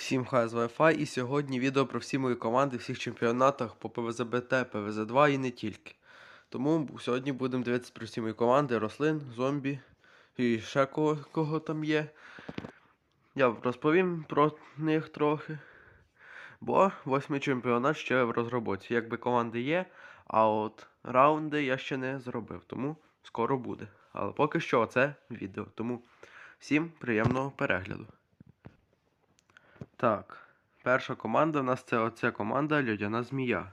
Всім хай з Wi-Fi і сьогодні відео про всі мої команди в всіх чемпіонатах по ПВЗБТ, ПВЗ2 і не тільки. Тому сьогодні будемо дивитися про всі мої команди, рослин, зомбі і ще кого, кого там є. Я розповім про них трохи. Бо восьмий чемпіонат ще в розробці. Якби команди є, а от раунди я ще не зробив, тому скоро буде. Але поки що це відео. Тому всім приємного перегляду. Так, перша команда в нас це оця команда Льодяна Змія.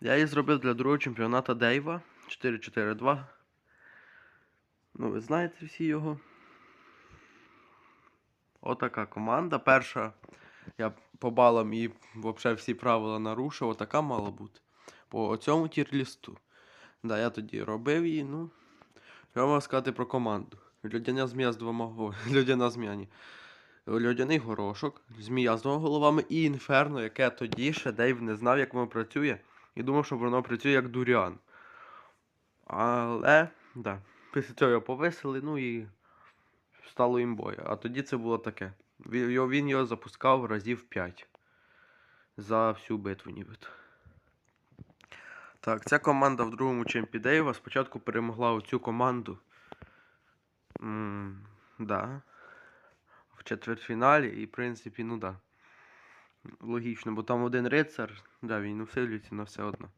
Я її зробив для другого чемпіоната Дейва 4-4-2. Ну, ви знаєте всі його. Отака команда. Перша. Я по балам і взагалі всі правила нарушив. Отака мала бути. По цьому тір-лісту. Да, я тоді робив її, ну. Що можу сказати про команду? Льодяна змія з двома Льодяна змія, ні. Льодяний горошок, змія з двома головами і інферно, яке тоді ще Дейв не знав, як воно працює, і думав, що воно працює як дуріан. Але, да, після цього його повисили, ну і стало імбою. А тоді це було таке. Він його, запускав разів 5 за всю битву нібито. Так, ця команда в другому чемпі Дейва спочатку перемогла оцю команду. М, да. В четвертьфіналі, і, в принципі, ну да. Логічно, бо там один рицар, да, він усилюється на все одно.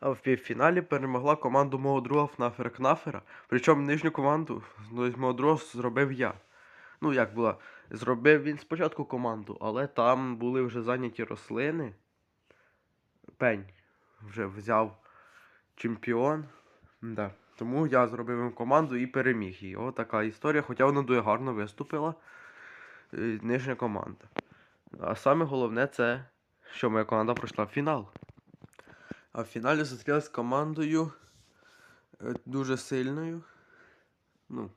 А в півфіналі перемогла команду мого друга Фнафера Кнафера. Причому нижню команду ну, з мого друга зробив я. Ну, як була, зробив він спочатку команду, але там були вже зайняті рослини. Пень вже взяв чемпіон. Да. Тому я зробив їм команду і переміг її. О, така історія, хоча вона дуже гарно виступила. е, Нижня команда. А саме головне це, що моя команда пройшла в фінал. А в фіналі зустрілася з командою е, дуже сильною. Ну.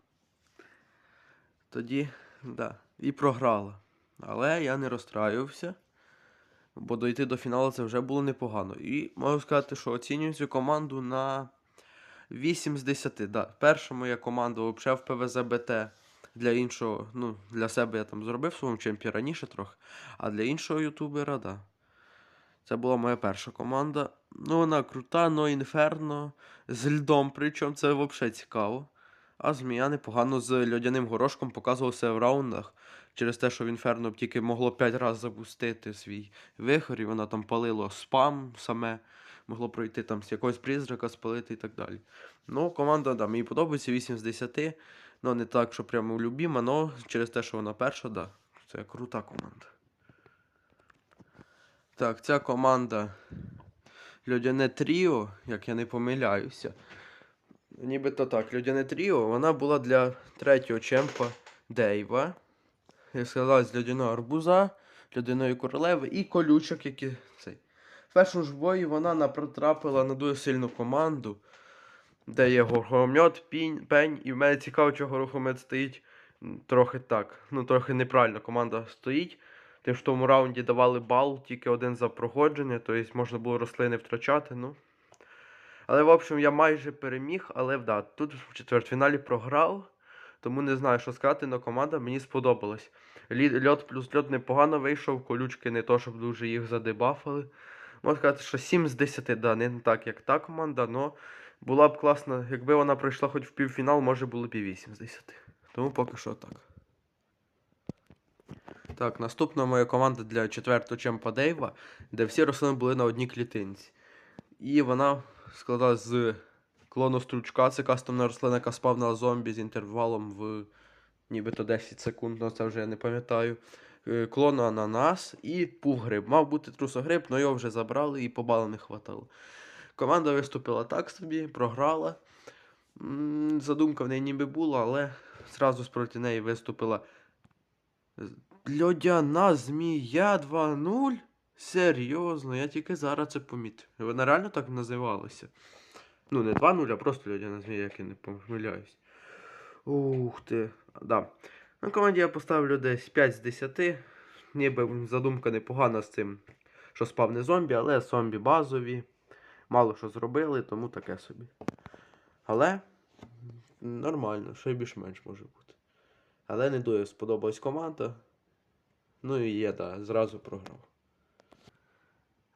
Тоді, да, і програла. Але я не розстраювався, бо дойти до фіналу це вже було непогано. І можу сказати, що оцінюю цю команду на 8 з 10. Да. Перша моя команда взагалі в ПВЗ-БТ. Для іншого, ну, для себе я там зробив в своєму чемпі раніше трохи, а для іншого ютубера, да. Це була моя перша команда. Ну, вона крута, но інферно. З льдом, причому це взагалі цікаво. А змія непогано з льодяним горошком показувався в раундах. Через те, що в інферно тільки могло 5 разів запустити свій вихор, і вона там палило спам саме, могло пройти там з якогось призрака спалити і так далі. Ну, команда, да, мені подобається 8 з 10. Ну, не так, що прямо любима, але через те, що вона перша, да. Це крута команда. Так, ця команда Льодяне Тріо, як я не помиляюся. Нібито так, Льодяне Тріо, вона була для третього чемпа Дейва. Я сказав, з льодяного арбуза, льодяної королеви і колючок, які. В першому ж бої вона натрапила на дуже сильну команду, де є горгомет, пінь, пень, і в мене цікаво, чого горгомет стоїть трохи так. Ну, трохи неправильно команда стоїть. Тим, що в тому раунді давали бал тільки один за проходження, тобто можна було рослини втрачати. ну. Але, в общем, я майже переміг, але да, тут в четвертьфіналі програв. Тому не знаю, що сказати, але команда мені сподобалась. Лі- Льот плюс льот непогано вийшов, колючки не то, щоб дуже їх задебафали. Можна сказати, що 7 з 10, да, не так, як та команда, але була б класна, якби вона пройшла хоч в півфінал, може було б і 8 з 10. Тому поки що так. Так, наступна моя команда для четвертого чемпа Дейва, де всі рослини були на одній клітинці. І вона складалась з клону стручка, це кастомна рослина, яка спавнила зомбі з інтервалом в нібито 10 секунд, але це вже я не пам'ятаю. Е, Клону ананас і пуггриб. Мав бути трусогриб, але його вже забрали і по балам не хватало. Команда виступила так собі, програла. Задумка в неї ніби була, але зразу проти неї виступила Льодяна змія 2.0? Серйозно, я тільки зараз це помітив. Вона реально так називалася. Ну, не 2.0, а просто льодяна змія, як я не помиляюсь. Ух ти. Да. На команді я поставлю десь 5 з 10. Ніби задумка непогана з цим, що спав не зомбі, але зомбі базові. Мало що зробили, тому таке собі. Але нормально, й більш-менш може бути. Але не дуже сподобалась команда. Ну і є, да, зразу програв.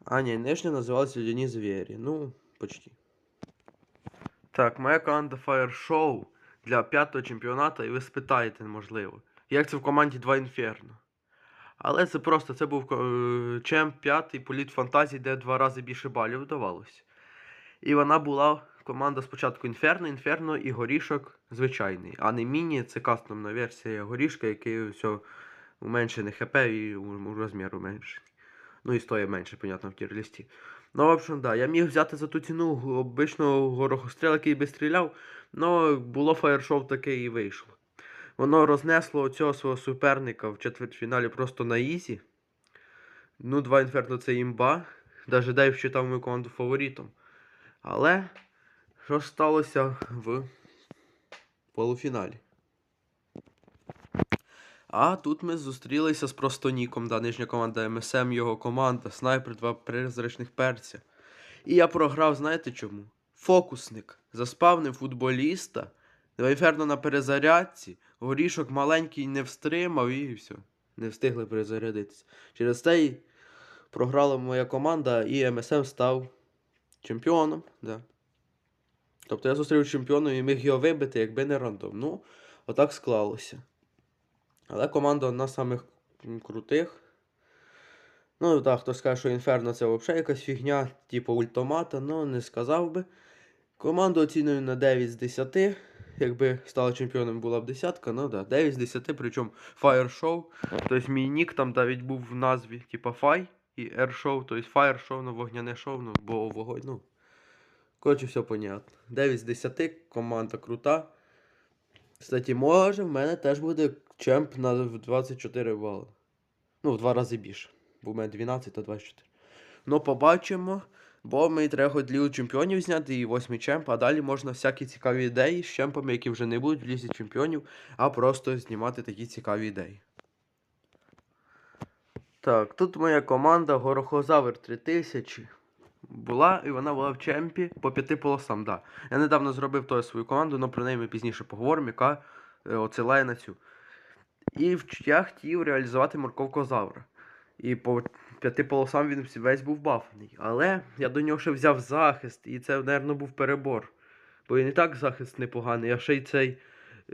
А, ні, нижня називалася Льодяні Звірі. Ну, почти. Так, моя команда Fire Show для п'ятого чемпіонату, і ви спитаєте, можливо, як це в команді 2 Інферно. Але це просто це був е, чемп п'ятий політ фантазії, де два рази більше балів вдавалося. І вона була команда спочатку Інферно, Інферно і горішок звичайний, а не міні, це кастомна версія горішка, який все уменшене ХП і у, у розміру менший. Ну і стоїть менше, понятно, в тірлісті. Ну, в общем, да, я міг взяти за ту ціну обичного горохостріла, який би стріляв, але було фаєршоу таке і вийшло. Воно рознесло цього свого суперника в четвертьфіналі просто на ізі. Ну, два інферно це імба. Даже Дейв вважав мою команду фаворитом. Але що сталося в полуфіналі? А тут ми зустрілися з Простоніком, да, нижня команда МСМ, його команда, снайпер, два призрачних перця. І я програв, знаєте чому? Фокусник. Заспавнив футболіста. Два інферно на перезарядці. Горішок маленький не встримав і все. Не встигли перезарядитися. Через це й програла моя команда, і МСМ став чемпіоном. Да. Тобто я зустрів чемпіона і міг його вибити, якби не рандом. Ну, отак склалося. Але команда одна з самих крутих. Ну, так, хтось скаже, що Інферно це взагалі якась фігня, типу ультимата, ну не сказав би. Команду оцінюю на 9 з 10. Якби стала чемпіоном, була б десятка, ну да, 9 з 10, причому Fire Show. Тобто мій нік там навіть був в назві, типа Fire і Air Show, тобто Fire Show, ну вогняне шоу, ну, бо вогонь, ну. Коротше, все понятно. 9 з 10, команда крута. Кстати, може, в мене теж буде чемп на 24 бали. Ну, в два рази більше. Бо в мене 12 та 24. Ну, побачимо. Бо мені треба лігу чемпіонів зняти і восьмий чемп, а далі можна всякі цікаві ідеї з чемпами, які вже не будуть в лізі чемпіонів, а просто знімати такі цікаві ідеї. Так, тут моя команда Горохозавр 3000 була, і вона була в чемпі по п'яти полосам. Да. Я недавно зробив теж свою команду, але про неї ми пізніше поговоримо, яка е, оцілає на цю. І я хотів реалізувати морковкозавра. І по п'яти полосам він весь був бафаний. Але я до нього ще взяв захист, і це, мабуть, був перебор. Бо він і так захист непоганий, а ще й цей.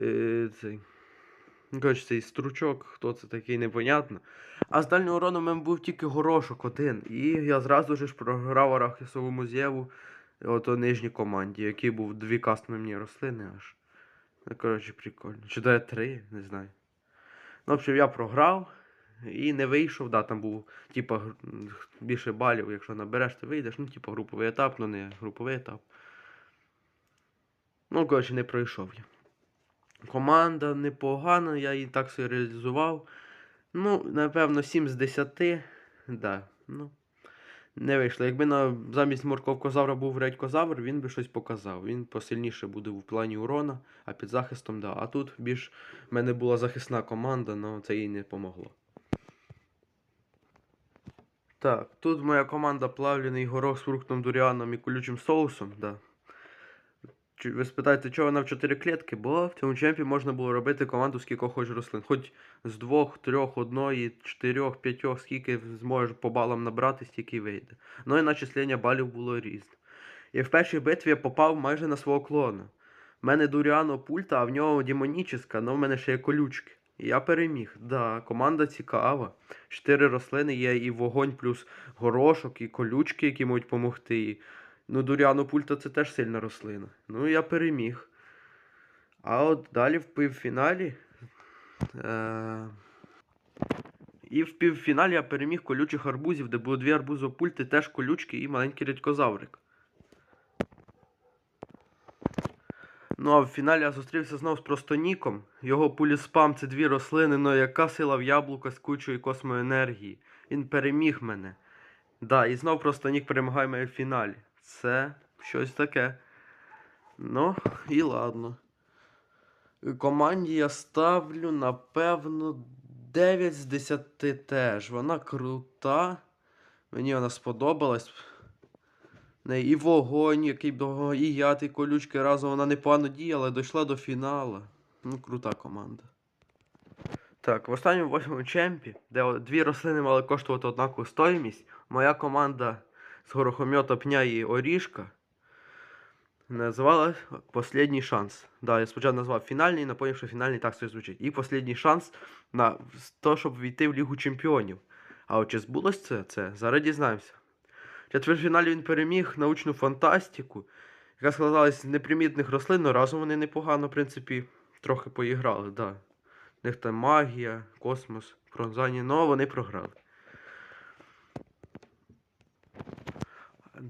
Е, цей ну, коротше, цей стручок, хто це такий, непонятно. А з дальнього урону в мене був тільки горошок один. І я зразу ж програв Арахісовому з'єву ото нижній команді, який був дві кастомні рослини аж. Ну, коротше, прикольно. Чи де три, не знаю. Ну, в общем, я програв і не вийшов. Да, там був, типа, більше балів, якщо набереш, ти вийдеш. Ну, типа, груповий етап, ну не груповий етап. Ну, коротше, не пройшов я. Команда непогана, я її так собі реалізував. Ну, напевно, 7 з 10. Да, ну. Не вийшло. Якби на замість морковкозавра був редькозавр, він би щось показав. Він посильніше буде в плані урона, а під захистом, да. А тут більш в мене була захисна команда, але це їй не помогло. Так, тут моя команда плавлений горох з фруктом дуріаном і колючим соусом, да. Ви спитаєте, чого вона в 4 клітки? Бо в цьому чемпі можна було робити команду з кількох хоч рослин. Хоч з двох, трьох, одної, чотирьох, п'ятьох, скільки зможеш по балам набрати, стільки вийде. Ну і начислення балів було різне. І в першій битві я попав майже на свого клона. В мене Дуріано пульта, а в нього демонічна, але в мене ще є колючки. І я переміг. Да, команда цікава. Чотири рослини є і вогонь, плюс горошок, і колючки, які можуть допомогти. Ну, Дуріано пульта це теж сильна рослина. Ну, я переміг. А от далі в півфіналі. Е... І в півфіналі я переміг колючих арбузів, де було дві арбузопульти, теж колючки і маленький рідкозаврик. Ну а в фіналі я зустрівся знову з Простоніком. Його пуліспам це дві рослини, ну яка сила в яблука з кучою космоенергії. Він переміг мене. Да, і знов Простонік перемагає мене в фіналі. Це щось таке. Ну, і ладно. Команді я ставлю, напевно, 9 з 10 теж. Вона крута. Мені вона сподобалась. І вогонь, який довго, і яд, і колючки разом вона непогано діяла, дійшла до фіналу. Ну, крута команда. Так, в останньому восьмому чемпі, де дві рослини мали коштувати однакову стоїмість, моя команда з горохомьота пня і орішка називалась Последній шанс. Да, я спочатку назвав фінальний, поняв, що фінальний так собі звучить. І Последній шанс на те, щоб війти в Лігу Чемпіонів. А от чи збулось це? Це зараз дізнаємося. В четвертьфіналі він переміг научну фантастику, яка складалась з непримітних рослин, але разом вони непогано, в принципі, трохи поіграли, да. В них там магія, космос, пронзання, але вони програли.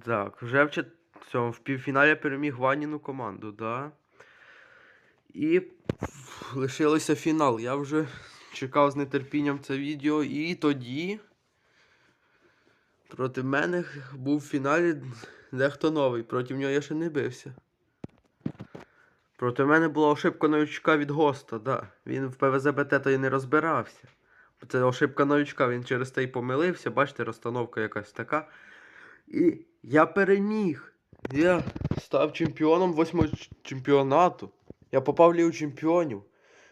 Так, вже в, чет- в півфіналі переміг Ваніну команду, да. І лишилося фінал. Я вже чекав з нетерпінням це відео. І тоді проти мене був в фіналі дехто новий. Проти нього я ще не бився. Проти мене була ошибка новичка від Госта, да. Він в ПВЗ-БТ то і не розбирався. Це ошибка новичка, він через те й помилився. Бачите, розстановка якась така. І я переміг. Я став чемпіоном восьмого чемпіонату. Я попав в Лігу чемпіонів.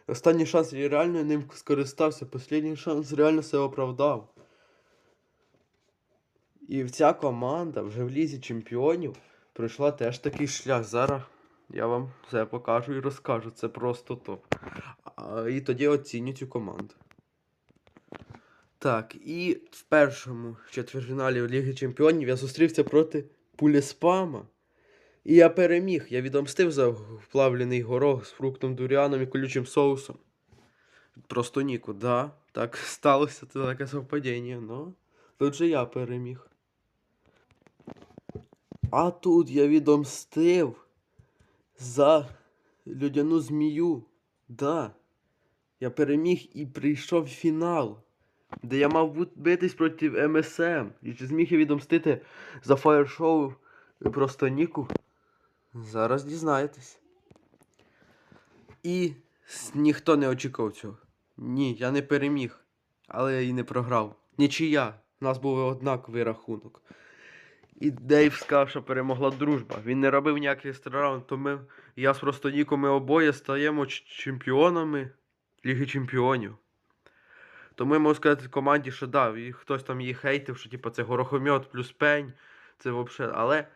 Останній шанс я реально ним скористався. Останній шанс реально себе оправдав. І ця команда вже в Лізі чемпіонів пройшла теж такий шлях. Зараз я вам все покажу і розкажу. Це просто топ. І тоді оціню цю команду. Так, і в першому четвертьфіналі Ліги Чемпіонів я зустрівся проти Пуліспама. І я переміг. Я відомстив за вплавлений горох з фруктом дуріаном і колючим соусом. Просто Ніку, да. Так сталося, це таке совпадіння, но тут же я переміг. А тут я відомстив за людяну змію. Да. Я переміг і прийшов в фінал, де я мав битись проти МСМ. І чи зміг я відомстити за фаєр-шоу просто Ніку? Зараз дізнаєтесь. І ніхто не очікував цього. Ні, я не переміг, але я і не програв. Нічия. У нас був однаковий рахунок. І Дейв сказав, що перемогла дружба. Він не робив ніяких екстрараунд, то ми, я з просто Ніко, ми обоє стаємо чемпіонами Ліги Чемпіонів. Тому я можу сказати команді, що да, і хтось там її хейтив, що типу, це горохомьот плюс пень. Це взагалі. Але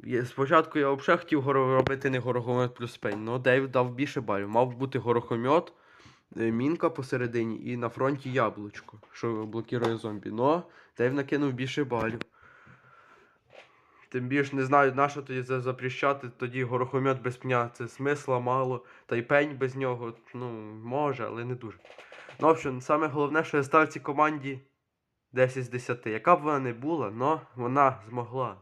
я- спочатку я взагалі хотів робити не горохомьот плюс пень, але Дейв дав більше балів. Мав бути горохомьот, е, мінка посередині і на фронті яблучко, що блокує зомбі. Но Дейв накинув більше балів. Тим більше не знаю, на що тоді запрещати, тоді горохомьот без пня, це смисла мало, та й пень без нього, ну, може, але не дуже. Ну, в общем, саме головне, що я став цій команді 10 з 10. Яка б вона не була, но вона змогла.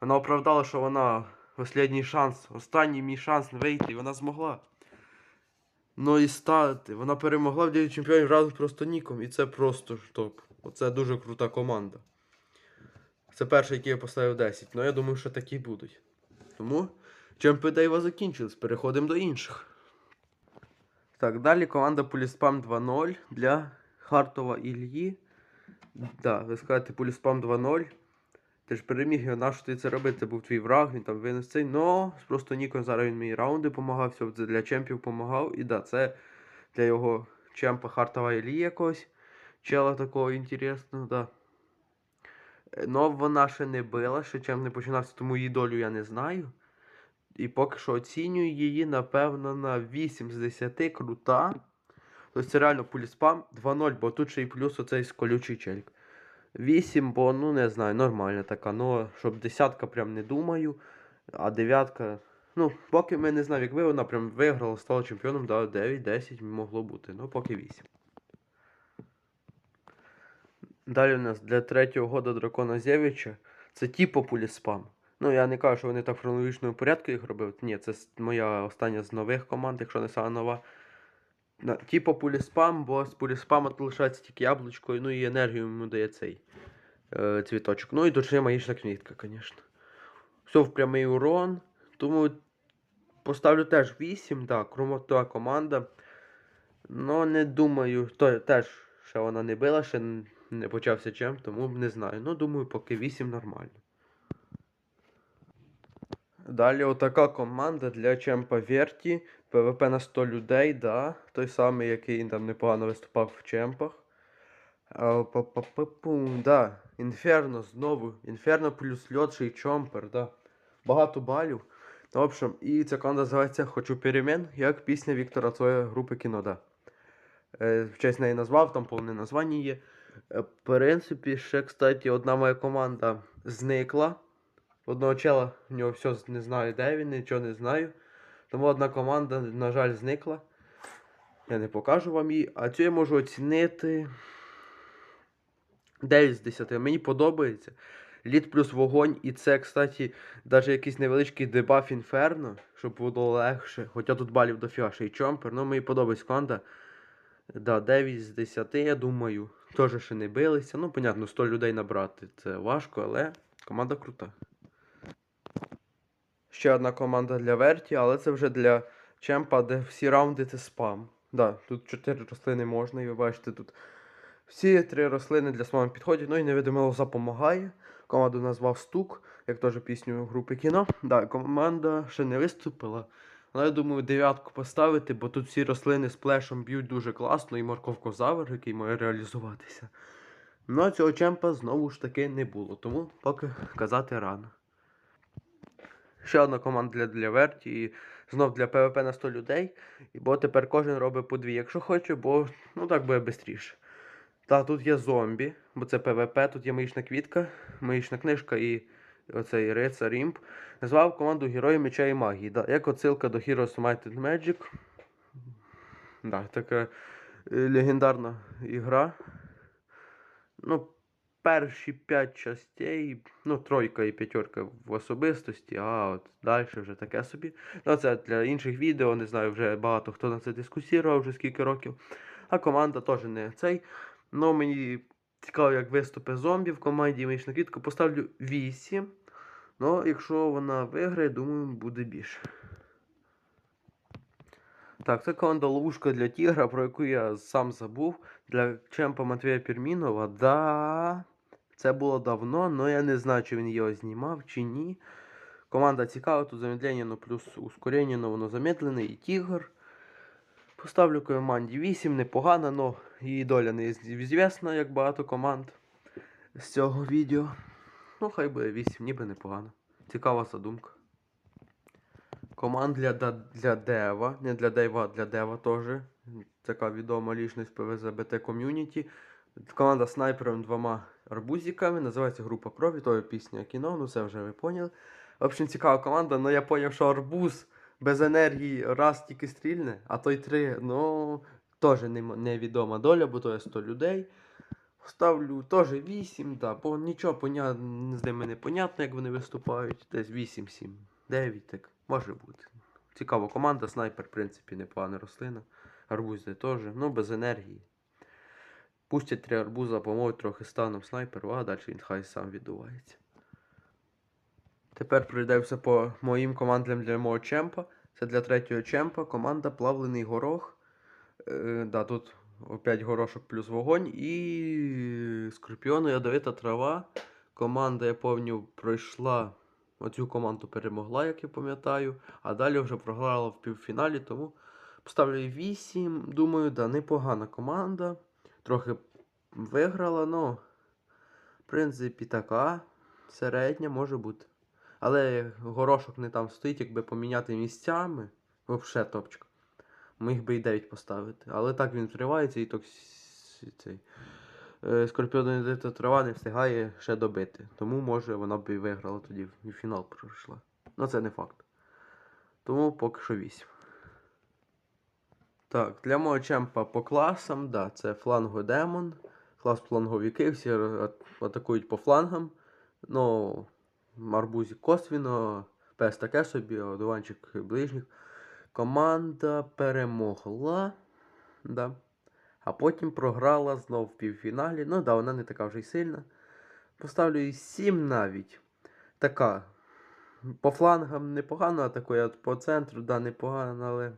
Вона оправдала, що вона останній шанс, останній мій шанс вийти, і вона змогла. Ну і стати. Вона перемогла в Лігі Чемпіонів разом просто Ніком, і це просто топ. Оце дуже крута команда. Це перший, який я поставив 10. Ну я думаю, що такі будуть. Тому чемпи Дейва закінчились. Переходимо до інших. Так, далі команда Поліспам 2.0 для Хартова Ільї. Да, ви скажете Поліспам 2.0. Ти ж переміг його, нащо ти це робити? Це був твій враг, він там винес цей. Но просто Нікон зараз він мені раунди допомагав, все для чемпів допомагав. І да, це для його чемпа Хартова Іллі якогось. Чела такого інтересного, да. Е, Но вона ще не била, ще чим не починався, тому її долю я не знаю. І поки що оцінюю її, напевно, на 8 з 10 крута. Тобто це реально пуліспам 2-0, бо тут ще й плюс оцей колючий челік. 8, бо, ну не знаю, нормальна така. Ну, щоб десятка прям не думаю. А дев'ятка. Ну, поки ми не знаємо, як ви, вона прям виграла, стала чемпіоном, да, 9-10 могло бути. Ну, поки 8. Далі у нас для третього года дракона Зєвича це типу пуліспам. Ну, я не кажу, що вони так в хронологічному порядку їх робили. Ні, це моя остання з нових команд, якщо не сама нова. Типу пуліспам, бо з пуліспама тут лишається тільки яблучко, ну і енергію йому дає цей е, цвіточок. Ну і точніше магічна квітка, звісно. Все в прямий урон. Тому поставлю теж 8, так, крумота команда. Ну, не думаю, то теж ще вона не била, ще не почався чим, тому не знаю. Ну, думаю, поки 8 нормально. Далі отака команда для Чемпа Верті ПВП на 100 людей, да. Той самий, який там непогано виступав в чемпах. А, па-па-па-пум, да. Інферно знову. Інферно плюс льот, ще й чомпер, да. Багато балів. Ну, в общем, і ця команда називається Хочу перемен, як пісня Віктора Цоя групи кіно, да. Е, в честь неї назвав, там повне названня є. Е, В принципі, ще, кстати, одна моя команда зникла. Одного чела, в нього все не знаю, де він, нічого не знаю. Тому одна команда, на жаль, зникла. Я не покажу вам її. А цю я можу оцінити 9 з 10. Мені подобається. Лід плюс вогонь. І це, кстати, навіть якийсь невеличкий дебаф інферно, щоб було легше. Хоча тут балів дофіга ще й чомпер. Ну, мені подобається команда. Да, 9 з 10, я думаю. Теж ще не билися. Ну, понятно, 100 людей набрати це важко, але команда крута. Ще одна команда для Верті, але це вже для чемпа, де всі раунди це спам. Да, тут 4 рослини можна, і ви бачите, тут всі три рослини для спаму підходять. Ну і невидима лоза допомагає. Команду назвав Стук, як теж пісню групи кіно. Да, команда ще не виступила. Але я думаю, дев'ятку поставити, бо тут всі рослини з плешом б'ють дуже класно, і морковкозавр, який має реалізуватися. Ну, а цього чемпа знову ж таки не було, тому поки казати рано. Ще одна команда для, для Верті, і знов для ПВП на 100 людей. І бо тепер кожен робить по дві, якщо хоче, бо ну так буде швидше. Та тут є зомбі, бо це ПВП, тут є магічна квітка, магічна книжка і оцей рицар Імп. Назвав команду Герої Меча і Магії. Да, як отсилка до Heroes Might and Magic. Да, така е, легендарна ігра. Ну, перші п'ять частей, ну, тройка і п'ятерка в особистості, а от далі вже таке собі. Ну, це для інших відео, не знаю, вже багато хто на це дискусував вже скільки років. А команда теж не цей. Ну, мені цікаво, як виступить зомбі в команді Мічна квітка. Поставлю 8. Ну, якщо вона виграє, думаю, буде більше. Так, це команда ловушка для тігра, про яку я сам забув. Для чемпа Матвія Пірмінова. Да. Це було давно, але я не знаю, чи він його знімав, чи ні. Команда цікава, тут замедлення, ну плюс ускорення, ну воно замедлене, і тігр. Поставлю команді 8, непогано, но її доля не звісна, як багато команд з цього відео. Ну, хай буде 8, ніби непогано. Цікава задумка. Команд для, для Дева, не для Дейва, а для Дева теж. Така відома лічність ПВЗБТ ком'юніті. Команда снайпером двома арбузиками. Називається група крові, то є пісня кіно, ну це вже ви поняли. В общем, цікава команда, але я зрозумів, що арбуз без енергії раз тільки стрільне, а той три, ну, теж невідома доля, бо то є 100 людей. Ставлю теж 8, да, бо нічого поня... з ними не понятно, як вони виступають. Десь 8, 7, 9, так може бути. Цікава команда, снайпер, в принципі, непогана рослина. Арбузи теж, ну без енергії. Пустять три арбуза, помовить трохи станом снайперу, а далі він хай сам відбувається. Тепер пройдемося по моїм командам для мого чемпа. Це для третього чемпа. Команда Плавлений горох. Е, да, тут опять горошок плюс вогонь. І скорпіону ядовита трава. Команда, я пам'ятаю, пройшла. Оцю команду перемогла, як я пам'ятаю. А далі вже програла в півфіналі, тому поставлю 8. Думаю, да, непогана команда. Трохи виграла, ну, в принципі, така. Середня може бути. Але горошок не там стоїть, якби поміняти місцями. Взагалі топчик. Міг би і 9 поставити. Але так він тривається і так цей. Е, Скорпіон трава не встигає ще добити. Тому може вона б і виграла тоді і фінал пройшла. Ну це не факт. Тому поки що 8. Так, для мого чемпа по класам, да, це флангодемон. Клас фланговики, всі атакують по флангам. Ну, Арбузі косвіно, пес таке собі, одуванчик ближніх. Команда перемогла. Да. А потім програла знов в півфіналі. Ну да, вона не така вже й сильна. Поставлю їй 7 навіть. Така. По флангам непогано атакує, по центру, да, непогано, але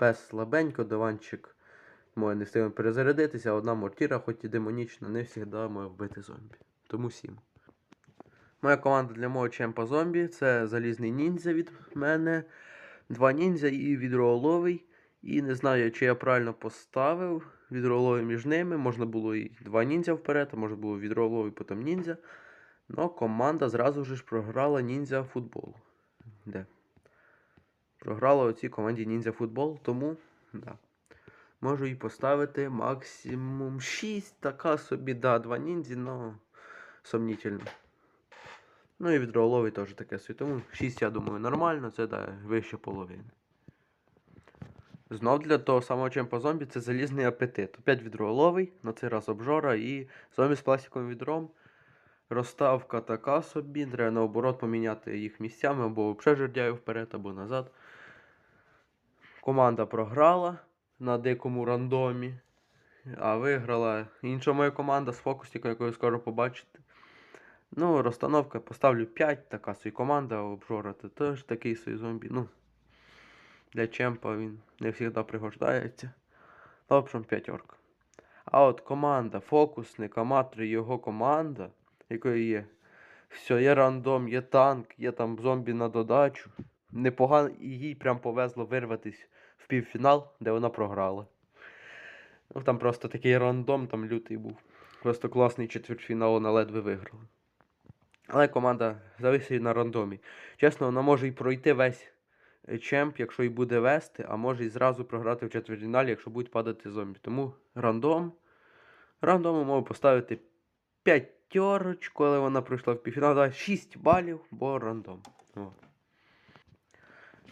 пес слабенько, диванчик може не встигне перезарядитися, одна мортіра, хоч і демонічна, не завжди може вбити зомбі. Тому 7. Моя команда для мого чемпа зомбі це залізний ніндзя від мене. Два ніндзя і відрооловий. І не знаю, чи я правильно поставив відрооловий між ними. Можна було і два ніндзя вперед, а можна було відрооловий, потім ніндзя. Но команда зразу ж програла ніндзя футбол. Де? Програла оцій команді ніндзя футбол, тому да. можу їй поставити максимум 6. Така собі, да, два ніндзі, но сомнительно. Ну і відрооловий теж таке собі. Тому 6, я думаю, нормально, це да, вище половини. Знов для того самого чемпа зомбі це залізний апетит. Опять відрооловий, на цей раз обжора і зомбі з пластиковим відром. Розставка така собі, треба наоборот поміняти їх місцями, або взагалі жердяю вперед, або назад. Команда програла на дикому рандомі, а виграла інша моя команда з фокусником, яку ви скоро побачите. Ну, розстановка поставлю 5, така собі команда, обжора це теж такий собі зомбі. Ну, для чемпа він не завжди пригождається. В общем, п'ятерка. А от команда, фокусник, аматор його команда, якої є. Все, є рандом, є танк, є там зомбі на додачу. Непогано, і їй прям повезло вирватись в півфінал, де вона програла. Ну, там просто такий рандом, там лютий був. Просто класний четвертьфінал, вона ледве виграла. Але команда зависить на рандомі. Чесно, вона може і пройти весь е, чемп, якщо і буде вести, а може і зразу програти в четвертьфіналі, якщо будуть падати зомбі. Тому рандом. Рандому можу поставити п'ятерочку, але вона пройшла в півфінал. Давай 6 балів, бо рандом. О.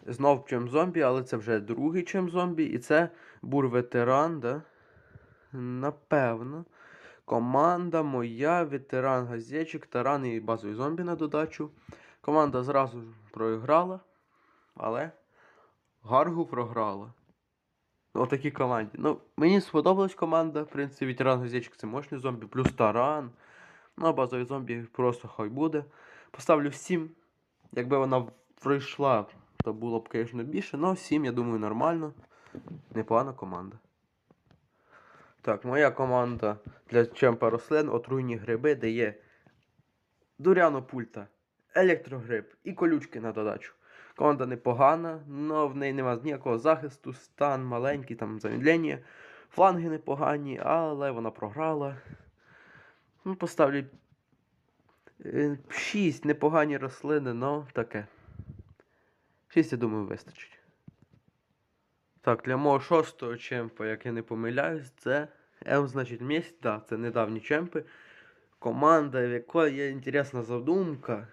Знов чем зомбі, але це вже другий чем зомбі. І це бур-ветеран, да? Напевно. Команда моя, ветеран газетчик, таран і базовий зомбі на додачу. Команда зразу програла, але Гаргу програла. Отакій команді. Ну, мені сподобалась команда. В принципі, ветеран газетчик це мощний зомбі, плюс таран. Ну, а базовий зомбі просто хай буде. Поставлю 7. Якби вона пройшла, то було б, звісно, більше. але 7, я думаю, нормально. Непогана команда. Так, моя команда для чемпа рослин отруйні гриби, де є дуряно пульта, електрогриб і колючки на додачу. Команда непогана, але в неї немає ніякого захисту, стан маленький, там замедлення. Фланги непогані, але вона програла. Ну, поставлю 6 непогані рослини, але таке. 6, я думаю, вистачить. Так, для мого шостого чемпа, як я не помиляюсь, це М, значить, місць, да, це недавні чемпи. Команда, в якої є інтересна задумка.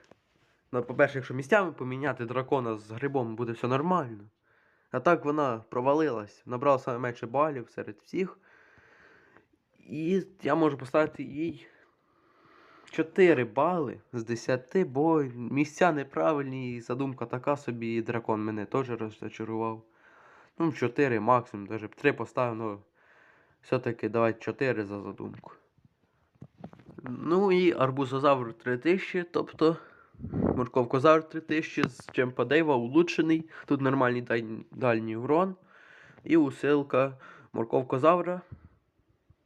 Ну, по-перше, якщо місцями поміняти дракона з грибом, буде все нормально. А так вона провалилась, набрала саме менше балів серед всіх. І я можу поставити їй 4 бали з 10, бо місця неправильні, і задумка така собі, і дракон мене теж розчарував. Ну, 4 максимум, навіть 3 поставив, ну все-таки давайте 4 за задумку. Ну і арбузозавр 3000, тобто морковкозавр 3000 з чемпа Дейва улучшений. Тут нормальний дальній урон. І усилка морковкозавра.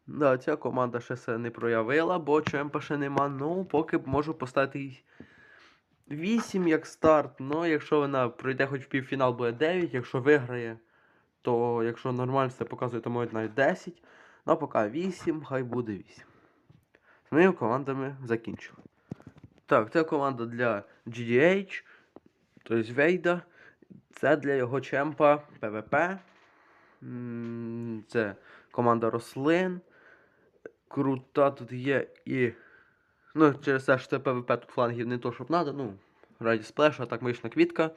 Да, ця команда ще се не проявила, бо чемпа ще нема. Ну, поки можу поставити 8 як старт. Ну, якщо вона пройде хоч в півфінал, буде 9. Якщо виграє, то якщо нормально все показує, то може навіть 10. Ну, а поки 8, хай буде 8. З моїми командами закінчили. Так, це команда для GDH, тобто Вейда. Це для його чемпа ПВП. Це команда рослин. Крута тут є і. Ну, через те, що це ПВП тут флангів не то, щоб треба. Ну, раді сплеша, так мишна квітка,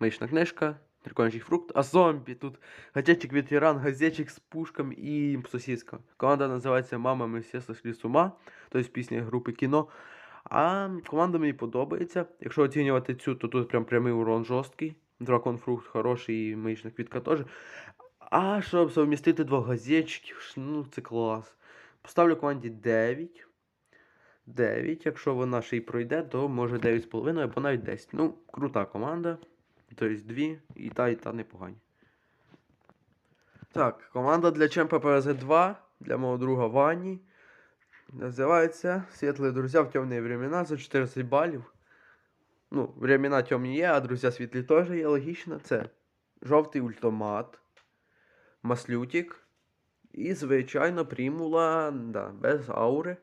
мишна книжка, дракончий фрукт, а зомбі тут газетчик ветеран, газетчик з пушками і сосиска. Команда називається Мама ми всі сошли з ума, тобто пісня групи кіно. А команда мені подобається. Якщо оцінювати цю, то тут прям прямий урон жорсткий. Дракон фрукт хороший і мишна квітка теж. А щоб совмістити двох газетчиків, ну це клас. Поставлю команді 9. 9. Якщо вона ще й пройде, то може 9,5 або навіть 10. Ну, крута команда. Тобто дві, і та, і та непогані. Так, команда для чемпа ПВЗ-2, для мого друга Вані. Називається Світлі друзі в темні времена за 14 балів. Ну, времена темні є, а друзі світлі теж є, логічно. Це жовтий ультомат, маслютик і, звичайно, примула да, без аури.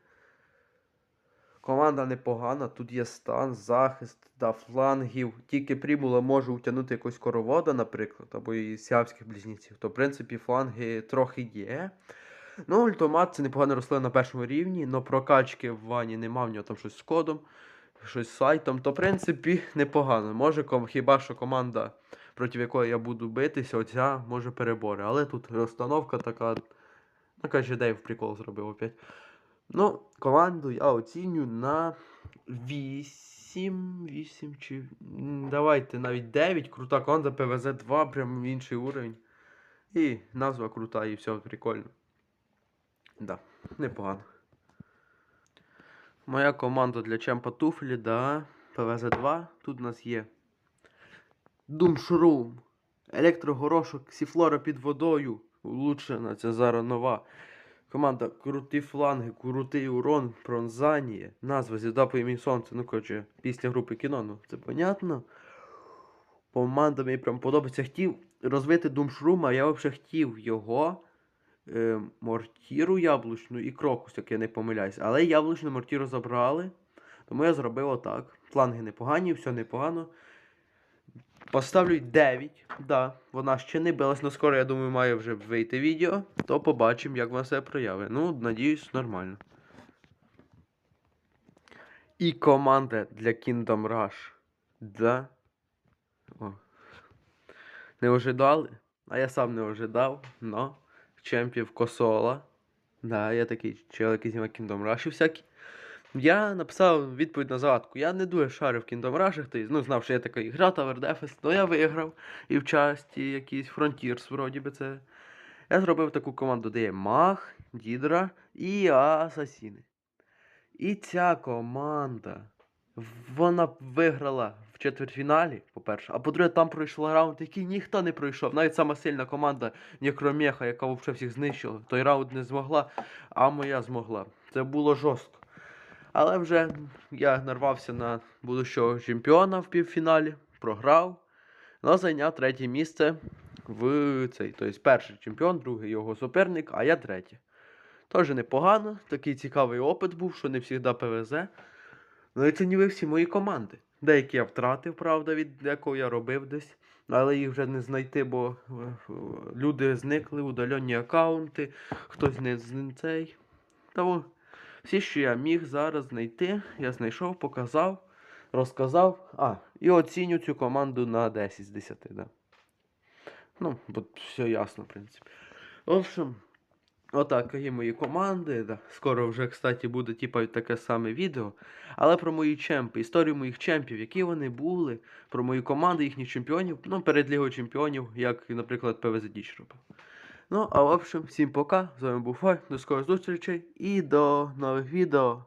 Команда непогана, тут є стан, захист да, флангів. Тільки примула може утягнути якогось коровода, наприклад, або і сіавських близнеців. То, в принципі, фланги трохи є. Ну, ультомат це непогана рослина на першому рівні, але прокачки в вані нема, в нього там щось з кодом, щось з сайтом. То, в принципі, непогано. Може, ком- хіба що команда, проти якої я буду битися, оця може перебори. Але тут розстановка така. Каже, Дейв прикол зробив опять. Ну, команду я оцінюю на 8, 8 чи. Давайте навіть 9. Крута команда ПВЗ 2, прям інший уровень. І назва крута, і все прикольно. Да, непогано. Моя команда для чемпа туфлі, да. ПВЗ 2. Тут у нас є Думшрум, електрогорошок, сіфлора під водою. Улучшена, це зараз нова. Команда Круті фланги, крутий урон, пронзання. Назва Звізда по імені Сонце. Ну, коротше, після групи кіно, ну це понятно. Команда мені прям подобається. Хотів розвити Думшрума, я взагалі хотів його. Е, мортіру яблучну і крокус, як я не помиляюсь. Але яблучну мортіру забрали. Тому я зробив отак. Фланги непогані, все непогано. Поставлю 9. Да, вона ще не билась, але скоро, я думаю, має вже вийти відео. То побачимо, як вона себе проявить. Ну, надіюсь, нормально. І команда для Kingdom Rush. Да. О. Не ожидали? А я сам не ожидав, но чемпів Косола. Да, я такий чел, який знімає Kingdom Rush і всякі. Я написав відповідь на загадку. Я не дуже шарив в Kingdom Rush, есть, ну, знав, що є така ігра Tower Defense, але я виграв. І в часті якийсь Frontiers, вроді би це. Я зробив таку команду, де є Мах, Дідра і Асасіни. І ця команда, вона виграла в четвертьфіналі, по-перше, а по-друге, там пройшла раунд, який ніхто не пройшов. Навіть сама сильна команда Некромеха, яка взагалі всіх знищила, той раунд не змогла, а моя змогла. Це було жорстко. Але вже я нарвався на будущого чемпіона в півфіналі, програв, але зайняв третє місце в цей. Тобто перший чемпіон, другий його суперник, а я третє. Теж непогано, такий цікавий опит був, що не завжди ПВЗ. Ну і це не ви всі мої команди. Деякі я втратив, правда, від декого я робив десь. Але їх вже не знайти, бо е, люди зникли, удалені аккаунти, хтось не з цей. Тому всі, що я міг зараз знайти, я знайшов, показав, розказав. А, і оціню цю команду на 10 з 10, да. Ну, бо все ясно, в принципі. В общем, отак є мої команди. Да. Скоро вже, кстати, буде типа таке саме відео. Але про мої чемпи, історію моїх чемпів, які вони були, про мої команди, їхніх чемпіонів, ну, перед Лігою чемпіонів, як, наприклад, ПВЗ Діч робив. Ну, а в общем, всім пока. З вами був Фай, до скорих зустрічей і до нових відео.